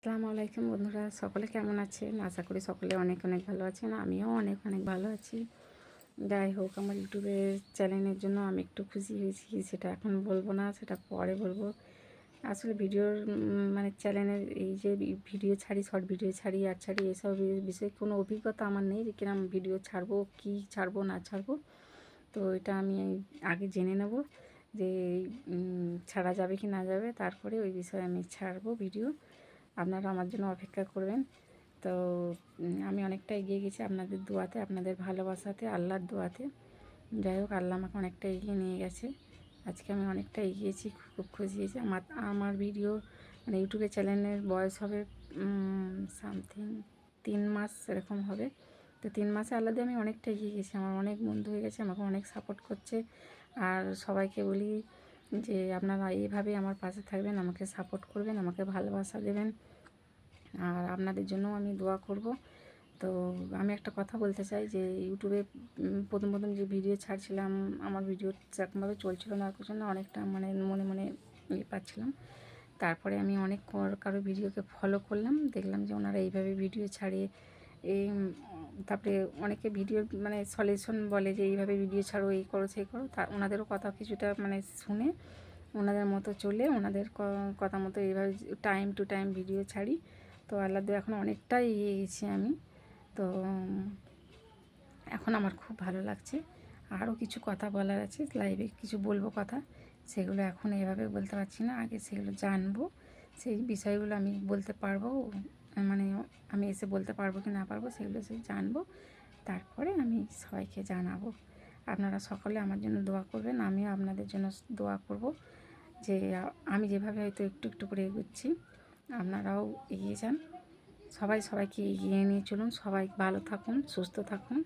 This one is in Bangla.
আসসালামু আলাইকুম বন্ধুরা, সকলে কেমন আছেন? আশা করি সকলে অনেক অনেক ভালো আছেন, আমিও অনেক অনেক ভালো আছি। যাই হোক, আমার ইউটিউবের চ্যানেলের জন্য আমি একটু খুশি হয়েছি, সেটা এখন বলব না, সেটা পরে বলব। আসলে ভিডিওর মানে চ্যানেলের এই যে ভিডিও ছাড়ি, শর্ট ভিডিও ছাড়ি, আর ছাড়ি, এসব বিষয়ে কোনো অভিজ্ঞতা আমার নেই, যে কিরম ভিডিও ছাড়বো, কি ছাড়বো, না ছাড়বো। তো এটা আমি আগে জেনে নেব যে ছাড়া যাবে কি না যাবে, তারপরে ওই বিষয়ে আমি ছাড়বো ভিডিও। আপনারা আমার জন্য অপেক্ষা করবেন। তো আমি অনেকটা এগিয়ে গেছি আপনাদের দোয়াতে, আপনাদের ভালোবাসাতে, আল্লাহর দোয়াতে। যাই হোক, আল্লাহ আমাকে অনেকটা এগিয়ে নিয়ে গেছে। আজকে আমি অনেকটা এগিয়েছি, খুব খুশি হয়েছি আমার আমার ভিডিও মানে ইউটিউবে চ্যানেলের বয়স হবে সামথিং তিন মাস এরকম হবে। তো তিন মাসে আলাদা আমি অনেকটা এগিয়ে গেছি। আমার অনেক বন্ধু হয়ে গেছে, আমাকে অনেক সাপোর্ট করছে। আর সবাইকে বলি যে, আপনারা এইভাবেই আমার পাশে থাকবেন, আমাকে সাপোর্ট করবেন, আমাকে ভালোবাসা দেবেন। আর আপনাদের জন্য আমি দোয়া করব। তো আমি একটা কথা বলতে চাই যে ইউটিউবে প্রথম প্রথম যে ভিডিও ছাড়ছিলাম, আমার ভিডিও সেরকমভাবে চলছিল না কিছু না, অনেকটা মানে মনে মনে ইয়ে পাচ্ছিলাম। তারপরে আমি অনেক কর- ভিডিওকে ফলো করলাম, দেখলাম যে ওনারা এইভাবে ভিডিও ছাড়ে। এই তারপরে অনেকে ভিডিও মানে সলিউশন বলে যে, এইভাবে ভিডিও ছাড়ো, এই করো, সেই করো। তা ওনাদেরও কথা কিছুটা মানে শুনে ওনাদের মতো চলে, ওনাদের কথা মতো এইভাবে টাইম টু টাইম ভিডিও ছাড়ি। তো আল্লাহ এখন অনেকটাই এগিয়ে গেছি আমি। তো, এখন আমার খুব ভালো লাগছে। আরও কিছু কথা বলার আছে লাইভে কিছু বলব কথা। সেগুলো এখন এভাবে বলতে পারছি না। আগে সেগুলো জানব, সেই বিষয়গুলো আমি বলতে পারব মানে আমি এসে বলতে পারব কি না পারব সেগুলো সে জানব। তারপরে আমি সবাইকে জানাব। আপনারা সকলে আমার জন্য দোয়া করবেন, আমিও আপনাদের জন্য দোয়া করব যে, আমি যেভাবে হয়তো একটু একটু করে এগোচ্ছি আপনারাও এগিয়ে যান। সবাই সবাইকে এগিয়ে নিয়ে চলুন। সবাই ভালো থাকুন সুস্থ থাকুন।